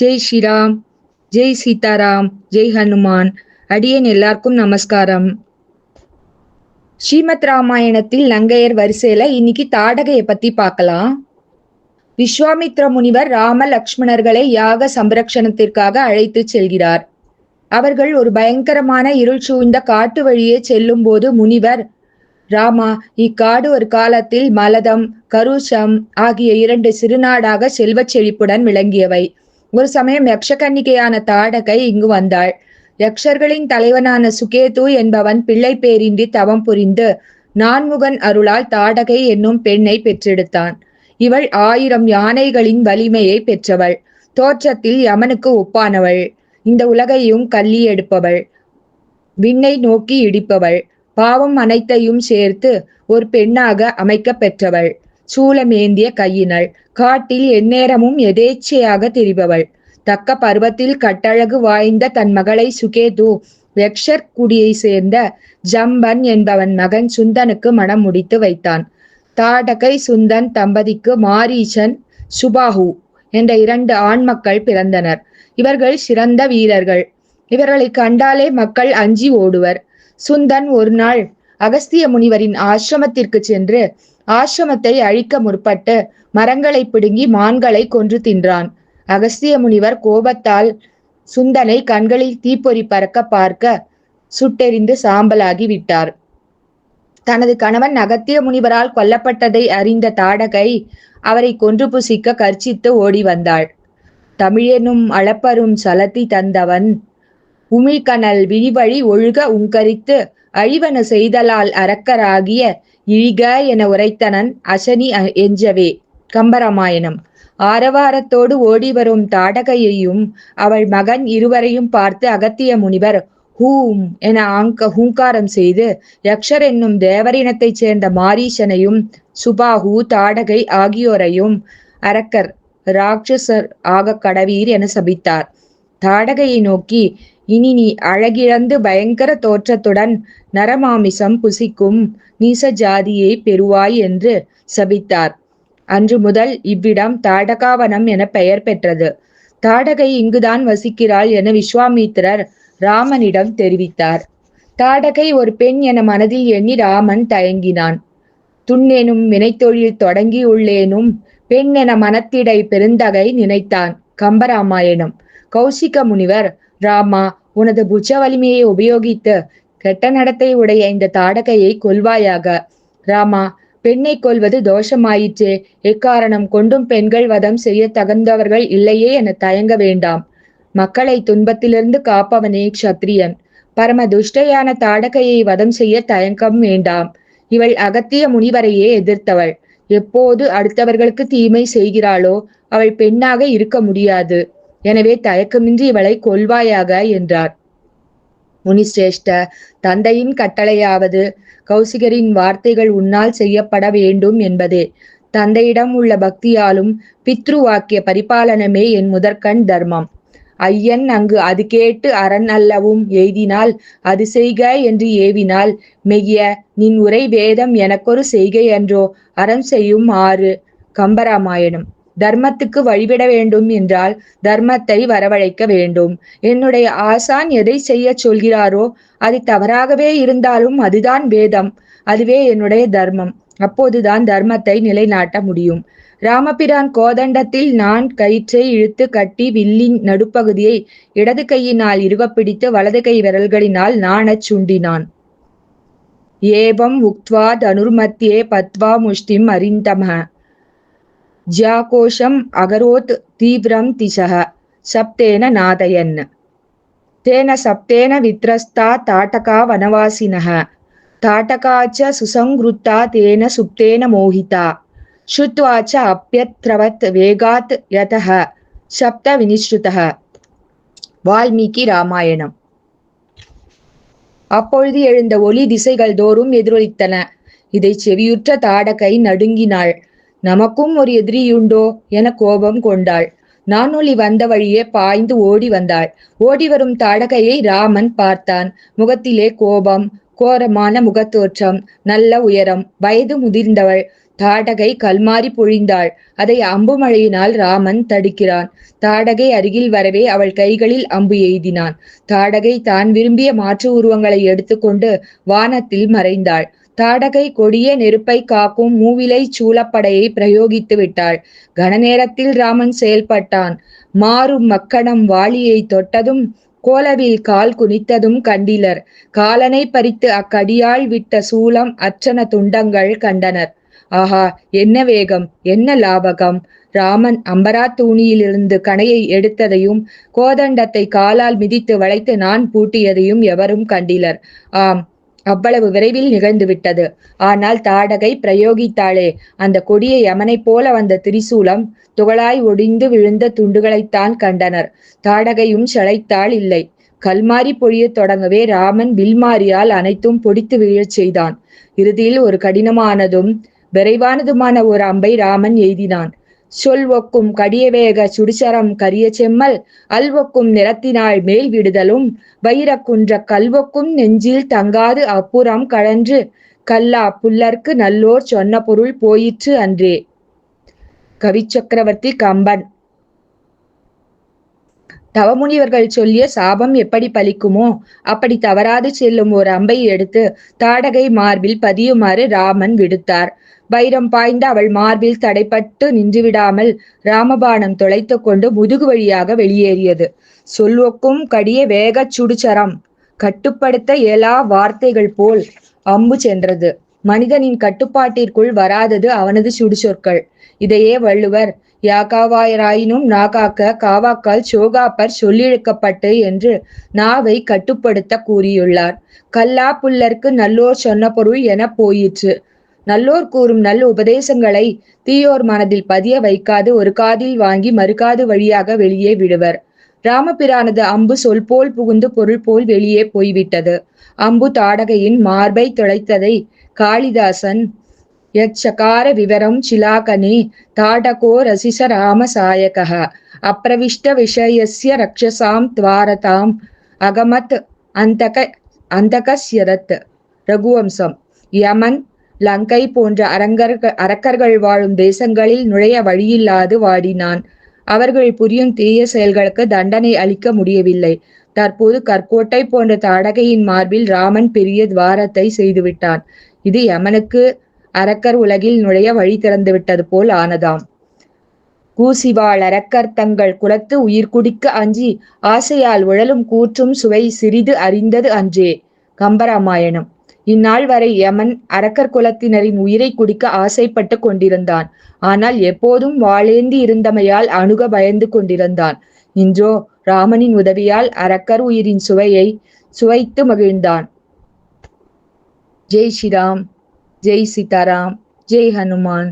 ஜெய் ஸ்ரீராம் ஜெய் சீதாராம் ஜெய் ஹனுமான். அடியேன் எல்லாருக்கும் நமஸ்காரம். ஸ்ரீமத் ராமாயணத்தில் லங்கையர் வரிசையில இன்னைக்கு தாடகையை பத்தி பார்க்கலாம். விஸ்வாமித்ர முனிவர் ராம லக்ஷ்மணர்களை யாக சம்ரக்ஷணத்திற்காக அழைத்து செல்கிறார். அவர்கள் ஒரு பயங்கரமான இருள் சூழ்ந்த காட்டு வழியே செல்லும் போது முனிவர் ராமா இக்காடு ஒரு காலத்தில் மலதம் கருஷம் ஆகிய இரண்டு சிறுநாடாக செல்வச் செழிப்புடன் விளங்கியவை. ஒரு சமயம் யக்ஷகன்னிகையான தாடகை இங்கு வந்தாள். யக்ஷர்களின் தலைவனான சுகேது என்பவன் பிள்ளை பேரின்றி தவம் புரிந்து நான்முகன் அருளால் தாடகை என்னும் பெண்ணை பெற்றெடுத்தான். இவள் ஆயிரம் யானைகளின் வலிமையை பெற்றவள். தோற்றத்தில் யமனுக்கு ஒப்பானவள். இந்த உலகையும் கள்ளி எடுப்பவள். விண்ணை நோக்கி இடிப்பவள். பாவம் அனைத்தையும் சேர்த்து ஒரு பெண்ணாக அமைக்க பெற்றவள். சூளமேந்திய கையினள். காட்டில் எந்நேரமும் எதேச்சையாக திரிபவள். தக்க பருவத்தில் கட்டழகு வாய்ந்த தன் மகளை சுகேது. வெக்ஷர் குடியை சேர்ந்த ஜம்பன் என்பவன் மகன் சுந்தனுக்கு மனம் முடித்து வைத்தான். தாடகை சுந்தன் தம்பதிக்கு மாரீசன் சுபாஹு என்ற இரண்டு ஆண் மக்கள் பிறந்தனர். இவர்கள் சிறந்த வீரர்கள். இவர்களை கண்டாலே மக்கள் அஞ்சி ஓடுவர். சுந்தன் ஒரு நாள் அகஸ்திய முனிவரின் ஆசிரமத்திற்கு சென்று ஆசிரமத்தை அழிக்க முற்பட்டு மரங்களை பிடுங்கி மான்களை கொன்று தின்றான். அகஸ்திய முனிவர் கோபத்தால் சுந்தனை கண்களில் தீப்பொறி பறக்க பார்க்க சுட்டெறிந்து சாம்பலாகி விட்டார். தனது கணவன் அகத்திய முனிவரால் கொல்லப்பட்டதை அறிந்த தாடகை அவரை கொன்று புசிக்க கர்ச்சித்து ஓடி வந்தாள். தமிழெனும் அளப்பரும் சலத்தி தந்தவன் உமிழ்கனல் விழிவழி ஒழுக உங்கரித்து அழிவன செய்தலால் அரக்கராகிய இழிக என உரைத்தனன் அசனி எஞ்சவே. கம்பராமாயணம். ஆரவாரத்தோடு ஓடி வரும் தாடகையையும் அவள் மகன் இருவரையும் பார்த்து அகத்திய முனிவர் ஹூம் என ஆங்க ஹூங்காரம் செய்து யக்ஷர் என்னும் தேவரினத்தைச் சேர்ந்த மாரீசனையும் சுபாஹு தாடகை ஆகியோரையும் அரக்கர் ராட்சசர் ஆக கடவீர் என சபித்தார். தாடகையை நோக்கி இனி நீ அழகிழந்து பயங்கர தோற்றத்துடன் நரமாமிசம் புசிக்கும் நீச ஜாதியை பெறுவாய் என்று சபித்தார். அன்று முதல் இவ்விடம் தாடகாவனம் என பெயர் பெற்றது. தாடகை இங்குதான் வசிக்கிறாள் என விஸ்வாமித்திரர் ராமனிடம் தெரிவித்தார். தாடகை ஒரு பெண் என மனதில் எண்ணி ராமன் தயங்கினான். துண்ணெனும் வினைத்தொழில் தொடங்கியுள்ளேனும் பெண் என மனத்திடை பெருந்தகை நினைத்தான். கம்பராமாயணம். கௌசிக முனிவர் ராமா உனது புஜ வலிமையை உபயோகித்து கெட்ட நடத்தை உடைய இந்த தாடகையை கொல்வாயாக ராமா பெண்ணை கொல்வது தோஷமாயிற்றே. எக்காரணம் கொண்டும் பெண்கள் வதம் செய்ய தகுந்தவர்கள் இல்லையே என தயங்க வேண்டாம். மக்களை துன்பத்திலிருந்து காப்பவனே க்ஷத்ரியன். பரம துஷ்டையான தாடகையை வதம் செய்ய தயங்கம் வேண்டாம். இவள் அகத்திய முனிவரையே எதிர்த்தவள். எப்போது அடுத்தவர்களுக்கு தீமை செய்கிறாளோ அவள் பெண்ணாக இருக்க முடியாது. எனவே தயக்கமின்றி இவளை கொள்வாயாக என்றார். முனிசிரேஷ்ட தந்தையின் கட்டளையாவது கௌசிகரின் வார்த்தைகள் உன்னால் செய்யப்பட வேண்டும் என்பதே. தந்தையிடம் உள்ள பக்தியாலும் பித்ரு வாக்கிய பரிபாலனமே என் முதற்கண் தர்மம். ஐயன் அங்கு அது கேட்டு அரண் அல்லவும் எய்தினால் அது செய்க என்று ஏவினால் மெய்ய நின் உரை வேதம் எனக்கொரு செய்கை என்றோ அறம் செய்யும் ஆறு கம்பராமாயணம். தர்மத்துக்கு வழிவிட வேண்டும் என்றால் தர்மத்தை வரவழைக்க வேண்டும். என்னுடைய ஆசான் எதை செய்ய சொல்கிறாரோ அது தவறாகவே இருந்தாலும் அதுதான் வேதம். அதுவே என்னுடைய தர்மம். அப்போதுதான் தர்மத்தை நிலைநாட்ட முடியும். ராமபிரான் கோதண்டத்தில் நான் கயிற்றை இழுத்து கட்டி வில்லின் நடுப்பகுதியை இடது கையினால் இருவப்பிடித்து வலது கை விரல்களினால் நாணச் சுண்டினான். ஏவம் உக்த்வா தனுர்மத்தியே பத்வா முஷ்டிம் அறிந்தம ஜியாகோஷம் அகரோத் தீவிரம் திசக சப்தேன நாதயன். தேன சப்தேன வித்ரஸ்தா தாட்டகா வனவாசினக தாட்டகாச்ச சுசங்கிருத்தா தேன சுப்தேன மோகிதா ஸ்ருத்வா ச அப்பியத்ரவத் வேகாத் யதः சப்த வினிஸ்ருதः வால்மீகி ராமாயணம். அப்பொழுது எழுந்த ஒளி திசைகள் தோறும் எதிரொலித்தன. இதை செவியுற்ற தாடகை நடுங்கினாள். நமக்கும் ஒரு எதிரியுண்டோ என கோபம் கொண்டாள். நானொலி வந்த வழியே பாய்ந்து ஓடி வந்தாள். ஓடி வரும் தாடகையை ராமன் பார்த்தான். முகத்திலே கோபம் கோரமான முகத்தோற்றம் நல்ல உயரம் வயது முதிர்ந்தவள். தாடகை கல்மாரி பொழிந்தாள். அதை அம்பு மழையினால் ராமன் தடுக்கிறான். தாடகை அருகில் வரவே அவள் கைகளில் அம்பு எய்தினான். தாடகை தான் விரும்பிய மாற்று உருவங்களை எடுத்துக்கொண்டு வானத்தில் மறைந்தாள். தாடகை கொடிய நெருப்பை காக்கும் மூவிலை சூளப்படையை பிரயோகித்து விட்டாள். கனநேரத்தில் ராமன் செயல்பட்டான். மாறும் மக்கணம் வாளியை தொட்டதும் கோலவில் கால் குனித்ததும் கண்டிலர். காலனை பறித்து அக்கடியால் விட்ட சூலம் அச்சன துண்டங்கள் கண்டனர். ஆஹா என்ன வேகம் என்ன லாபகம். ராமன் அம்பரா தூணியிலிருந்து கணையை எடுத்ததையும் கோதண்டத்தை காலால் மிதித்து வளைத்து நான் பூட்டியதையும் எவரும் கண்டிலர். ஆம் அவ்வளவு விரைவில் நிகழ்ந்துவிட்டது. ஆனால் தாடகை பிரயோகித்தாளே அந்த கொடிய யமனைப் போல வந்த திரிசூலம் துகளாய் ஒடிந்து விழுந்த துண்டுகளைத்தான் கண்டனர். தாடகையும் சளைத்தாள் இல்லை. கல்மாரி பொழியத் தொடங்கவே ராமன் வில்மாரியால் அனைத்தும் பொடித்து விழச் செய்தான். இறுதியில் ஒரு கடினமானதும் விரைவானதுமான ஒரு அம்பை ராமன் எய்தினான். சொல் ஒக்கும் கடியவேக சுடிசரம் கரிய செம்மல் அல்வொக்கும் நிறத்தினாள் மேல் விடுதலும் வைரக்குன்ற கல்வொக்கும் நெஞ்சில் தங்காது அப்புறம் கழன்று கல்லா புல்லர்க்கு நல்லோர் சொன்ன பொருள் போயிற்று அன்றே. கவிச்சக்கரவர்த்தி கம்பன். தவமுனிவர்கள் சொல்லிய சாபம் எப்படி பலிக்குமோ அப்படி தவறாது செல்லும் ஒரு அம்பை எடுத்து தாடகை மார்பில் பதியுமாறு ராமன் விடுத்தார். வைரம் பாய்ந்த அவள் மார்பில் தடைப்பட்டு நின்றுவிடாமல் ராமபாணம் தொலைத்து கொண்டு முதுகு வழியாக வெளியேறியது. சொல்வக்கும் கடிய வேகச் சுடுச்சரம் கட்டுப்படுத்த இயலா வார்த்தைகள் போல் அம்பு சென்றது. மனிதனின் கட்டுப்பாட்டிற்குள் வராதது அவனது சுடுசொற்கள். இதையே வள்ளுவர் யாக்காவாயராயினும் நாகாக்க காவாக்கால் சோகாப்பர் சொல்லிழுக்கப்பட்டு என்று நாவை கட்டுப்படுத்த கூறியுள்ளார். கல்லா புல்லர்க்கு நல்லோர் சொன்ன பொருள் என போயிற்று. நல்லோர் கூறும் நல்ல உபதேசங்களை தீயோர் மனதில் பதிய வைக்காது ஒரு காதில் வாங்கி மறுகாது வழியாக வெளியே விடுவர். ராமபிரானது அம்பு சொல் போல் புகுந்து பொருள் போல் வெளியே போய்விட்டது. அம்பு தாடகையின் மார்பை துளைத்ததை காளிதாசன் யச்சகார விவரம் சிலாகனே தாடகோ ரசிச ராமசாயகः அப்பிரவிஷ்ட விஷயஸ்ய ரக்ஷசாம் துவாரதாம் அகமத் அந்தக அந்தகஸ்யரத் ரகுவம்சம் யமன் லங்கை போன்ற அரங்கர்கள் அரக்கர்கள் வாழும் தேசங்களில் நுழைய வழியில்லாது வாடினான். அவர்கள் புரியும் தீய செயல்களுக்கு தண்டனை அளிக்க முடியவில்லை. தற்போது கற்கோட்டை போன்ற தாடகையின் மார்பில் ராமன் பெரிய துவாரத்தை செய்துவிட்டான். இது யமனுக்கு அரக்கர் உலகில் நுழைய வழி திறந்து விட்டது போல் ஆனதாம். கூசிவாள் அரக்கர் தங்கள் குலத்து உயிர் குடிக்க அஞ்சி ஆசையால் உழலும் கூற்றும் சுவை சிறிது அறிந்தது அன்றே. கம்பராமாயணம். இந்நாள் வரை யமன் அரக்கர் குலத்தினரின் உயிரை குடிக்க ஆசைப்பட்டு கொண்டிருந்தான். ஆனால் எப்போதும் வாழேந்தி இருந்தமையால் அணுக பயந்து கொண்டிருந்தான். இன்றோ ராமனின் உதவியால் அரக்கர் உயிரின் சுவையை சுவைத்து மகிழ்ந்தான். ஜெய் ஸ்ரீராம் ஜெய் சீதாராம் ஜெய் ஹனுமான்.